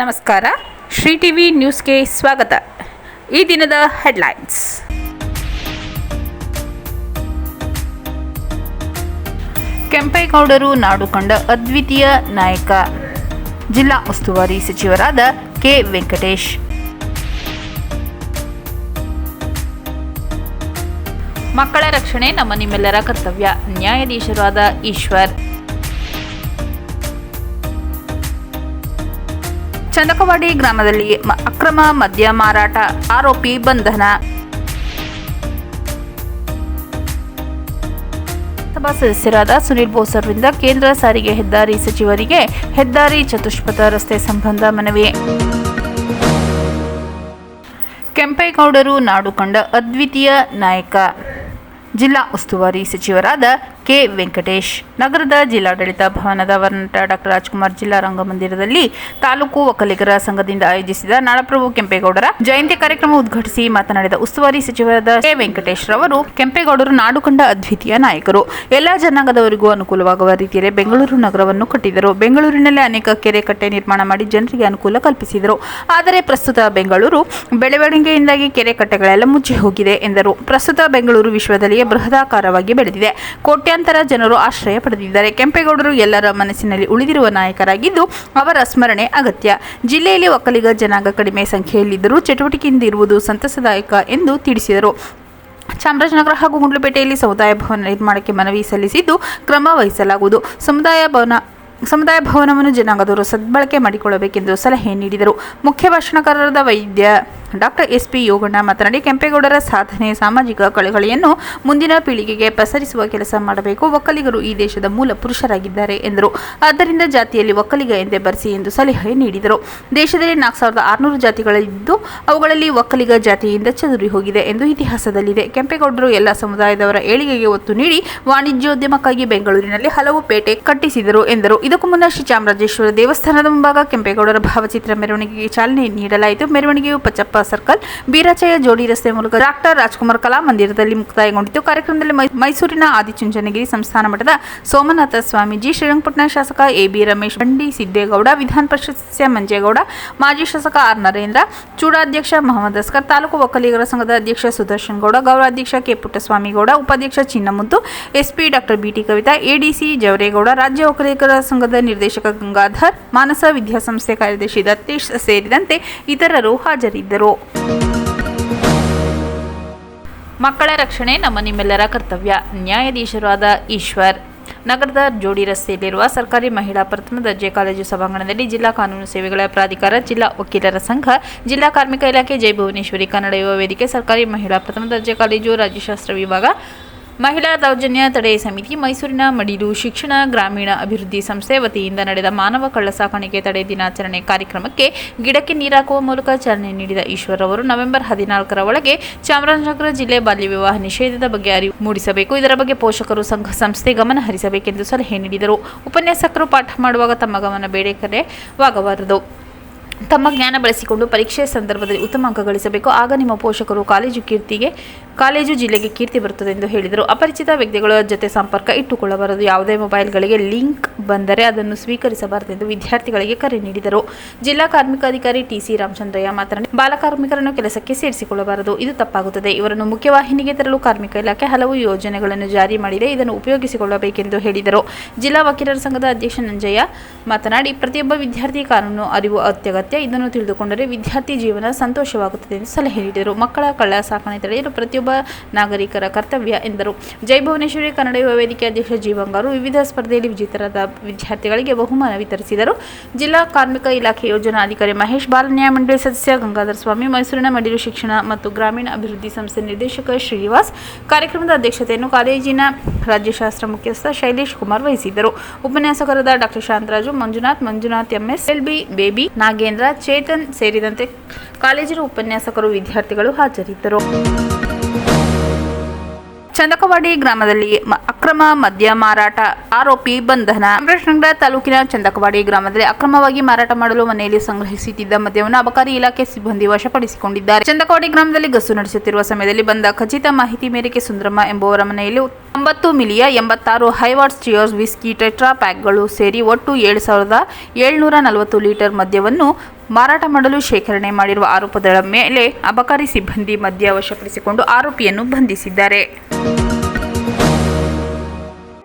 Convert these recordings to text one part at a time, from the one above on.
ನಮಸ್ಕಾರ. ಶ್ರೀ ಟಿವಿ ನ್ಯೂಸ್ಗೆ ಸ್ವಾಗತ. ಈ ದಿನದ ಹೆಡ್ಲೈನ್ಸ್. ಕೆಂಪೇಗೌಡರು ನಾಡು ಕಂಡ ಅದ್ವಿತೀಯ ನಾಯಕ, ಜಿಲ್ಲಾ ಉಸ್ತುವಾರಿ ಸಚಿವರಾದ ಕೆ. ವೆಂಕಟೇಶ್. ಮಕ್ಕಳ ರಕ್ಷಣೆ ನಮ್ಮ ನಿಮ್ಮೆಲ್ಲರ ಕರ್ತವ್ಯ. ನ್ಯಾಯಾಧೀಶರಾದ ಈಶ್ವರ್. ಚಂದಕವಾಡಿ ಗ್ರಾಮದಲ್ಲಿ ಅಕ್ರಮ ಮದ್ಯ ಮಾರಾಟ ಆರೋಪಿ ಬಂಧನ. ಸಭಾ ಸದಸ್ಯರಾದ ಸುನೀಲ್ ಬೋಸ್ ಅವರಿಂದ ಕೇಂದ್ರ ಸಾರಿಗೆ ಹೆದ್ದಾರಿ ಸಚಿವರಿಗೆ ಹೆದ್ದಾರಿ ಚತುಷ್ಪಥ ರಸ್ತೆ ಸಂಬಂಧ ಮನವಿ. ಕೆಂಪೇಗೌಡರು ನಾಡು ಕಂಡ ಅದ್ವಿತೀಯ ನಾಯಕ. ಜಿಲ್ಲಾ ಉಸ್ತುವಾರಿ ಸಚಿವರಾದ ಕೆ. ವೆಂಕಟೇಶ್. ನಗರದ ಜಿಲ್ಲಾಡಳಿತ ಭವನದ ವರ್ಣಟ ಡಾಕ್ಟರ್ ರಾಜ್ಕುಮಾರ್ ಜಿಲ್ಲಾ ರಂಗಮಂದಿರದಲ್ಲಿ ತಾಲೂಕು ಒಕ್ಕಲಿಗರ ಸಂಘದಿಂದ ಆಯೋಜಿಸಿದ ನಾಡಪ್ರಭು ಕೆಂಪೇಗೌಡರ ಜಯಂತಿ ಕಾರ್ಯಕ್ರಮ ಉದ್ಘಾಟಿಸಿ ಮಾತನಾಡಿದ ಉಸ್ತುವಾರಿ ಸಚಿವರಾದ ಕೆ. ವೆಂಕಟೇಶ್ ರವರು, ಕೆಂಪೇಗೌಡರು ನಾಡು ಕಂಡ ಅದ್ವಿತೀಯ ನಾಯಕರು. ಎಲ್ಲ ಜನಾಂಗದವರಿಗೂ ಅನುಕೂಲವಾಗುವ ರೀತಿಯಲ್ಲಿ ಬೆಂಗಳೂರು ನಗರವನ್ನು ಕಟ್ಟಿದರು. ಬೆಂಗಳೂರಿನಲ್ಲೇ ಅನೇಕ ಕೆರೆ ಕಟ್ಟೆ ನಿರ್ಮಾಣ ಮಾಡಿ ಜನರಿಗೆ ಅನುಕೂಲ ಕಲ್ಪಿಸಿದರು. ಆದರೆ ಪ್ರಸ್ತುತ ಬೆಂಗಳೂರು ಬೆಳವಣಿಗೆಯಿಂದಾಗಿ ಕೆರೆ ಕಟ್ಟೆಗಳೆಲ್ಲ ಮುಚ್ಚಿ ಹೋಗಿದೆ ಎಂದರು. ಪ್ರಸ್ತುತ ಬೆಂಗಳೂರು ವಿಶ್ವದಲ್ಲಿಯೇ ಬೃಹದಾಕಾರವಾಗಿ ಬೆಳೆದಿದೆ. ಕೋಟ್ಯಾಂತರ ಜನರು ಆಶ್ರಯ ಪಡೆದಿದ್ದಾರೆ. ಕೆಂಪೇಗೌಡರು ಎಲ್ಲರ ಮನಸ್ಸಿನಲ್ಲಿ ಉಳಿದಿರುವ ನಾಯಕರಾಗಿದ್ದು ಅವರ ಸ್ಮರಣೆ ಅಗತ್ಯ. ಜಿಲ್ಲೆಯಲ್ಲಿ ಒಕ್ಕಲಿಗ ಜನಾಂಗ ಕಡಿಮೆ ಸಂಖ್ಯೆಯಲ್ಲಿದ್ದರೂ ಚಟುವಟಿಕೆಯಿಂದ ಇರುವುದು ಸಂತಸದಾಯಕ ಎಂದು ತಿಳಿಸಿದರು. ಚಾಮರಾಜನಗರ ಹಾಗೂ ಗುಂಡ್ಲುಪೇಟೆಯಲ್ಲಿ ಸಮುದಾಯ ಭವನ ನಿರ್ಮಾಣಕ್ಕೆ ಮನವಿ ಸಲ್ಲಿಸಿದ್ದು ಕ್ರಮ ವಹಿಸಲಾಗುವುದು. ಸಮುದಾಯ ಭವನ ಸಮುದಾಯ ಭವನವನ್ನು ಜನಾಂಗದವರು ಸದ್ಬಳಕೆ ಮಾಡಿಕೊಳ್ಳಬೇಕೆಂದು ಸಲಹೆ ನೀಡಿದರು. ಮುಖ್ಯ ಭಾಷಣಕಾರರಾದ ವೈದ್ಯ ಡಾಕ್ಟರ್ ಎಸ್ ಪಿ ಯೋಗಣ್ಣ ಮಾತನಾಡಿ, ಕೆಂಪೇಗೌಡರ ಸಾಧನೆ ಸಾಮಾಜಿಕ ಕಳಕಳಿಯನ್ನು ಮುಂದಿನ ಪೀಳಿಗೆಗೆ ಪಸರಿಸುವ ಕೆಲಸ ಮಾಡಬೇಕು. ಒಕ್ಕಲಿಗರು ಈ ದೇಶದ ಮೂಲ ಪುರುಷರಾಗಿದ್ದಾರೆ ಎಂದರು. ಆದ್ದರಿಂದ ಜಾತಿಯಲ್ಲಿ ಒಕ್ಕಲಿಗ ಎಂದೇ ಬರೆಸಿ ಎಂದು ಸಲಹೆ ನೀಡಿದರು. ದೇಶದಲ್ಲಿ ನಾಲ್ಕು ಸಾವಿರದ ಆರುನೂರು ಜಾತಿಗಳಿದ್ದು, ಅವುಗಳಲ್ಲಿ ಒಕ್ಕಲಿಗ ಜಾತಿಯಿಂದ ಚದುರಿ ಹೋಗಿದೆ ಎಂದು ಇತಿಹಾಸದಲ್ಲಿದೆ. ಕೆಂಪೇಗೌಡರು ಎಲ್ಲ ಸಮುದಾಯದವರ ಏಳಿಗೆಗೆ ಒತ್ತು ನೀಡಿ ವಾಣಿಜ್ಯೋದ್ಯಮಕ್ಕಾಗಿ ಬೆಂಗಳೂರಿನಲ್ಲಿ ಹಲವು ಪೇಟೆ ಕಟ್ಟಿಸಿದರು ಎಂದರು. ಇದಕ್ಕೂ ಮುನ್ನ ಶ್ರೀ ಚಾಮರಾಜೇಶ್ವರ ದೇವಸ್ಥಾನದ ಮುಂಭಾಗ ಕೆಂಪೇಗೌಡರ ಭಾವಚಿತ್ರ ಮೆರವಣಿಗೆಗೆ ಚಾಲನೆ ನೀಡಲಾಯಿತು. ಮೆರವಣಿಗೆಯು ಪಚ್ಚಪ್ಪ ಸರ್ಕಲ್ ಬೀರಾಚಯ್ಯ ಜೋಡಿ ರಸ್ತೆ ಮೂಲಕ ಡಾಕ್ಟರ್ ರಾಜ್ಕುಮಾರ್ ಕಲಾ ಮಂದಿರದಲ್ಲಿ ಮುಕ್ತಾಯಗೊಂಡಿತು. ಕಾರ್ಯಕ್ರಮದಲ್ಲಿ ಮೈಸೂರಿನ ಆದಿಚುಂಚನಗಿರಿ ಸಂಸ್ಥಾನ ಮಠದ ಸೋಮನಾಥ ಸ್ವಾಮೀಜಿ, ಶ್ರೀರಂಗಪಟ್ಟಣ ಶಾಸಕ ಎ ಬಿ ರಮೇಶ್ ಬಂಡಿ, ಸಿದ್ದೇಗೌಡ, ವಿಧಾನ ಪರಿಷತ್ ಸದಸ್ಯ ಮಂಜೇಗೌಡ, ಮಾಜಿ ಶಾಸಕ ಆರ್ ನರೇಂದ್ರ, ಚೂಡಾಧ್ಯಕ್ಷ ಮೊಹಮ್ಮದ್ ಅಸ್ಕರ್, ತಾಲೂಕು ಒಕ್ಕಲಿಗರ ಸಂಘದ ಅಧ್ಯಕ್ಷ ಸುದರ್ಶನ್ ಗೌಡ ಗೌರವಾಧ್ಯಕ್ಷ ಕೆ ಪುಟ್ಟಸ್ವಾಮಿಗೌಡ ಉಪಾಧ್ಯಕ್ಷ Chinnamuttu SP doctor BT Kavitha ADC Javaregowda, ರಾಜ್ಯ ಒಕ್ಕಲಿಗರ ಸಂಘದ ನಿರ್ದೇಶಕ ಗಂಗಾಧರ್, ಮಾನಸ ವಿದ್ಯಾಸಂಸ್ಥೆ ಕಾರ್ಯದರ್ಶಿ ದತ್ತೇಶ್ ಸೇರಿದಂತೆ ಇತರರು ಹಾಜರಿದ್ದರು. ಮಕ್ಕಳ ರಕ್ಷಣೆ ನಮ್ಮ ನಿಮ್ಮೆಲ್ಲರ ಕರ್ತವ್ಯ. ನ್ಯಾಯಾಧೀಶರಾದ ಈಶ್ವರ್. ನಗರದ ಜೋಡಿ ರಸ್ತೆಯಲ್ಲಿರುವ ಸರ್ಕಾರಿ ಮಹಿಳಾ ಪ್ರಥಮ ದರ್ಜೆ ಕಾಲೇಜು ಸಭಾಂಗಣದಲ್ಲಿ ಜಿಲ್ಲಾ ಕಾನೂನು ಸೇವೆಗಳ ಪ್ರಾಧಿಕಾರ, ಜಿಲ್ಲಾ ವಕೀಲರ ಸಂಘ, ಜಿಲ್ಲಾ ಕಾರ್ಮಿಕ ಇಲಾಖೆ ಜೈ ಭುವನೇಶ್ವರಿ ಕನ್ನಡ ಯುವ ವೇದಿಕೆ, ಸರ್ಕಾರಿ ಮಹಿಳಾ ಪ್ರಥಮ ದರ್ಜೆ ಕಾಲೇಜು, ರಾಜ್ಯಶಾಸ್ತ್ರ ವಿಭಾಗ ಮಹಿಳಾ ದೌರ್ಜನ್ಯ ತಡೆ ಸಮಿತಿ ಮೈಸೂರಿನ ಮಡಿಲು ಶಿಕ್ಷಣ ಗ್ರಾಮೀಣ ಅಭಿವೃದ್ಧಿ ಸಂಸ್ಥೆ ವತಿಯಿಂದ ನಡೆದ ಮಾನವ ಕಳ್ಳ ಸಾಕಾಣಿಕೆ ತಡೆ ದಿನಾಚರಣೆ ಕಾರ್ಯಕ್ರಮಕ್ಕೆ ಗಿಡಕ್ಕೆ ನೀರಾಕುವ ಮೂಲಕ ಚಾಲನೆ ನೀಡಿದ ಈಶ್ವರ್ ಅವರು ನವೆಂಬರ್ ಹದಿನಾಲ್ಕರ ಒಳಗೆ ಚಾಮರಾಜನಗರ ಜಿಲ್ಲೆ ಬಾಲ್ಯ ವಿವಾಹ ನಿಷೇಧದ ಬಗ್ಗೆ ಅರಿವು ಮೂಡಿಸಬೇಕು. ಇದರ ಬಗ್ಗೆ ಪೋಷಕರು ಸಂಘ ಸಂಸ್ಥೆ ಗಮನ ಹರಿಸಬೇಕೆಂದು ಸಲಹೆ ನೀಡಿದರು. ಉಪನ್ಯಾಸಕರು ಪಾಠ ಮಾಡುವಾಗ ತಮ್ಮ ಗಮನ ಬೇರೆ ಕಡೆವಾಗಬಾರದು ತಮ್ಮ ಜ್ಞಾನ ಬಳಸಿಕೊಂಡು ಪರೀಕ್ಷೆ ಸಂದರ್ಭದಲ್ಲಿ ಉತ್ತಮ ಅಂಕ ಗಳಿಸಬೇಕು. ಆಗ ನಿಮ್ಮ ಪೋಷಕರು ಕಾಲೇಜು ಕೀರ್ತಿಗೆ, ಕಾಲೇಜು ಜಿಲ್ಲೆಗೆ ಕೀರ್ತಿ ಬರುತ್ತದೆ ಎಂದು ಹೇಳಿದರು. ಅಪರಿಚಿತ ವ್ಯಕ್ತಿಗಳ ಜೊತೆ ಸಂಪರ್ಕ ಇಟ್ಟುಕೊಳ್ಳಬಾರದು. ಯಾವುದೇ ಮೊಬೈಲ್ಗಳಿಗೆ ಲಿಂಕ್ ಬಂದರೆ ಅದನ್ನು ಸ್ವೀಕರಿಸಬಾರದು ಎಂದು ವಿದ್ಯಾರ್ಥಿಗಳಿಗೆ ಕರೆ ನೀಡಿದರು. ಜಿಲ್ಲಾ ಕಾರ್ಮಿಕಾಧಿಕಾರಿ ಟಿಸಿ ರಾಮಚಂದ್ರಯ್ಯ ಮಾತನಾಡಿ ಬಾಲಕಾರ್ಮಿಕರನ್ನು ಕೆಲಸಕ್ಕೆ ಸೇರಿಸಿಕೊಳ್ಳಬಾರದು. ಇದು ತಪ್ಪಾಗುತ್ತದೆ. ಇವರನ್ನು ಮುಖ್ಯವಾಹಿನಿಗೆ ತರಲು ಕಾರ್ಮಿಕ ಇಲಾಖೆ ಹಲವು ಯೋಜನೆಗಳನ್ನು ಜಾರಿ ಮಾಡಿದೆ. ಇದನ್ನು ಉಪಯೋಗಿಸಿಕೊಳ್ಳಬೇಕೆಂದು ಹೇಳಿದರು. ಜಿಲ್ಲಾ ವಕೀಲರ ಸಂಘದ ಅಧ್ಯಕ್ಷ ನಂಜಯ್ಯ ಮಾತನಾಡಿ, ಪ್ರತಿಯೊಬ್ಬ ವಿದ್ಯಾರ್ಥಿ ಕಾನೂನು, ಅರಿವು ಅತ್ಯಗತ್ಯ. ಇದನ್ನು ತಿಳಿದುಕೊಂಡರೆ ವಿದ್ಯಾರ್ಥಿ ಜೀವನ ಸಂತೋಷವಾಗುತ್ತದೆ ಎಂದು ಸಲಹೆ ನೀಡಿದರು. ಮಕ್ಕಳ ಕಳ್ಳ ಸಾಕಣೆ ತಡೆಯಲು ಪ್ರತಿಯೊಬ್ಬ ನಾಗರಿಕರ ಕರ್ತವ್ಯ, ಎಂದರು. ಜೈ ಭುವನೇಶ್ವರಿ ಕನ್ನಡ ಯುವ ವೇದಿಕೆ ಅಧ್ಯಕ್ಷ ಜೀವಂಗಾರು ವಿವಿಧ ಸ್ಪರ್ಧೆಯಲ್ಲಿ ವಿಜೇತರಾದ ವಿದ್ಯಾರ್ಥಿಗಳಿಗೆ ಬಹುಮಾನ ವಿತರಿಸಿದರು. ಜಿಲ್ಲಾ ಕಾರ್ಮಿಕ ಇಲಾಖೆ ಯೋಜನಾ ಅಧಿಕಾರಿ ಮಹೇಶ್ ಬಾಲನ್ಯಾಯ, ಮಂಡಳಿ ಸದಸ್ಯ ಗಂಗಾಧರ ಸ್ವಾಮಿ, ಮೈಸೂರಿನ ಮಡಿಲು ಶಿಕ್ಷಣ ಮತ್ತು ಗ್ರಾಮೀಣ ಅಭಿವೃದ್ಧಿ ಸಂಸ್ಥೆ ನಿರ್ದೇಶಕ ಶ್ರೀನಿವಾಸ್ ಕಾರ್ಯಕ್ರಮದ ಅಧ್ಯಕ್ಷತೆಯನ್ನು ಕಾಲೇಜಿನ ರಾಜ್ಯಶಾಸ್ತ್ರ ಮುಖ್ಯಸ್ಥ ಶೈಲೇಶ್ ಕುಮಾರ್ ವಹಿಸಿದ್ದರು. ಉಪನ್ಯಾಸಕರಾದ doctor Shantharaju, Manjunath Manjunath, MS LB Baby, Nagendra Chetan ಸೇರಿದಂತೆ ಕಾಲೇಜಿನ ಉಪನ್ಯಾಸಕರು ವಿದ್ಯಾರ್ಥಿಗಳು ಹಾಜರಿದ್ದರು. ಚಂದಕವಾಡಿ ಗ್ರಾಮದಲ್ಲಿ ಅಕ್ರಮ ಮದ್ಯ ಮಾರಾಟ ಆರೋಪಿ ಬಂಧನ. ಚಾಮರಾಜನಗರ ತಾಲೂಕಿನ ಚಂದಕವಾಡಿ ಗ್ರಾಮದಲ್ಲಿ ಅಕ್ರಮವಾಗಿ ಮಾರಾಟ ಮಾಡಲು ಮನೆಯಲ್ಲಿ ಸಂಗ್ರಹಿಸುತ್ತಿದ್ದ ಮದ್ಯವನ್ನು ಅಬಕಾರಿ ಇಲಾಖೆ ಸಿಬ್ಬಂದಿ ವಶಪಡಿಸಿಕೊಂಡಿದ್ದಾರೆ. ಚಂದಕವಾಡಿ ಗ್ರಾಮದಲ್ಲಿ ಗಸ್ತು ನಡೆಸುತ್ತಿರುವ ಸಮಯದಲ್ಲಿ ಬಂದ ಖಚಿತ ಮಾಹಿತಿ ಮೇರೆಗೆ ಸುಂದರಮ್ಮ ಎಂಬುವರ ಮನೆಯಲ್ಲಿ ಒಂಬತ್ತು ಮಿಲಿಯ ಎಂಬತ್ತಾರು ಹೈವಾಟ್ಸ್ ಚಿಯರ್ಸ್ ವಿಸ್ಕಿ ಟೆಟ್ರಾ ಪ್ಯಾಕ್ಗಳು ಸೇರಿ ಒಟ್ಟು ಏಳು ಸಾವಿರದ ಏಳ್ನೂರ ನಲವತ್ತು ಲೀಟರ್ ಮದ್ಯವನ್ನು ಮಾರಾಟ ಮಾಡಲು ಶೇಖರಣೆ ಮಾಡಿರುವ ಆರೋಪದ ಮೇಲೆ ಅಬಕಾರಿ ಸಿಬ್ಬಂದಿ ಮದ್ಯ ವಶಪಡಿಸಿಕೊಂಡು ಆರೋಪಿಯನ್ನು ಬಂಧಿಸಿದ್ದಾರೆ.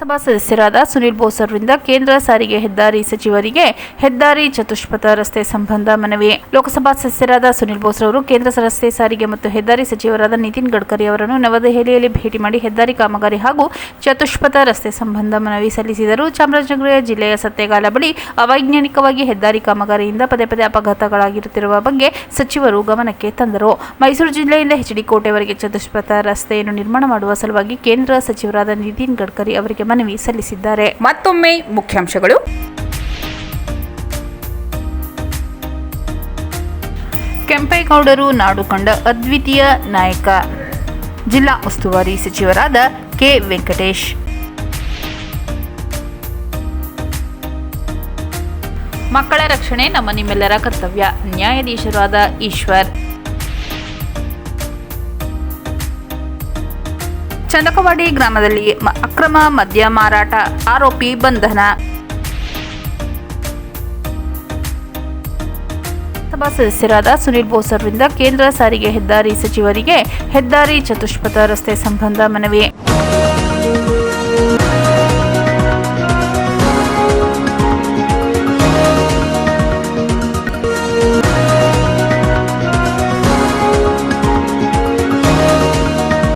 ಸಭಾ ಸದಸ್ಯರಾದ ಸುನಿಲ್ ಬೋಸ್ ಅವರಿಂದ ಕೇಂದ್ರ ಸಾರಿಗೆ ಹೆದ್ದಾರಿ ಸಚಿವರಿಗೆ ಹೆದ್ದಾರಿ ಚತುಷ್ಪಥ ರಸ್ತೆ ಸಂಬಂಧ ಮನವಿ. ಲೋಕಸಭಾ ಸದಸ್ಯರಾದ ಸುನಿಲ್ ಬೋಸ್ ಅವರು ಕೇಂದ್ರ ರಸ್ತೆ ಸಾರಿಗೆ ಮತ್ತು ಹೆದ್ದಾರಿ ಸಚಿವರಾದ ನಿತಿನ್ ಗಡ್ಕರಿ ಅವರನ್ನು ನವದೆಹಲಿಯಲ್ಲಿ ಭೇಟಿ ಮಾಡಿ ಹೆದ್ದಾರಿ ಕಾಮಗಾರಿ ಹಾಗೂ ಚತುಷ್ಪಥ ರಸ್ತೆ ಸಂಬಂಧ ಮನವಿ ಸಲ್ಲಿಸಿದರು. ಚಾಮರಾಜನಗರ ಜಿಲ್ಲೆಯ ಸತ್ಯಗಾಲ ಬಳಿ ಅವೈಜ್ಞಾನಿಕವಾಗಿ ಹೆದ್ದಾರಿ ಕಾಮಗಾರಿಯಿಂದ ಪದೇ ಪದೇ ಅಪಘಾತಗಳಾಗಿರುತ್ತಿರುವ ಬಗ್ಗೆ ಸಚಿವರು ಗಮನಕ್ಕೆ ತಂದರು. ಮೈಸೂರು ಜಿಲ್ಲೆಯಿಂದ ಎಚ್ ಡಿ ಕೋಟೆವರೆಗೆ ಚತುಷ್ಪಥ ರಸ್ತೆಯನ್ನು ನಿರ್ಮಾಣ ಮಾಡುವ ಸಲುವಾಗಿ ಕೇಂದ್ರ ಸಚಿವರಾದ ನಿತಿನ್ ಗಡ್ಕರಿ ಅವರಿಗೆ ಮನವಿ ಸಲ್ಲಿಸಿದ್ದಾರೆ. ಮತ್ತೊಮ್ಮೆ ಮುಖ್ಯಾಂಶಗಳು. ಕೆಂಪೇಗೌಡರು ನಾಡು ಕಂಡ ಅದ್ವಿತೀಯ ನಾಯಕ, ಜಿಲ್ಲಾ ಉಸ್ತುವಾರಿ ಸಚಿವರಾದ ಕೆ ವೆಂಕಟೇಶ್. ಮಕ್ಕಳ ರಕ್ಷಣೆ ನಮ್ಮ ನಿಮ್ಮೆಲ್ಲರ ಕರ್ತವ್ಯ, ನ್ಯಾಯಾಧೀಶರಾದ ಈಶ್ವರ್. ಚಂದಕವಾಡಿ ಗ್ರಾಮದಲ್ಲಿ ಅಕ್ರಮ ಮದ್ಯ ಮಾರಾಟ ಆರೋಪಿ ಬಂಧನ. ಸಭಾ ಸದಸ್ಯರಾದ ಸುನಿಲ್ ಬೋಸ್ ಕೇಂದ್ರ ಸಾರಿಗೆ ಹೆದ್ದಾರಿ ಸಚಿವರಿಗೆ ಹೆದ್ದಾರಿ ಚತುಷ್ಪಥ ರಸ್ತೆ ಸಂಬಂಧ ಮನವಿ.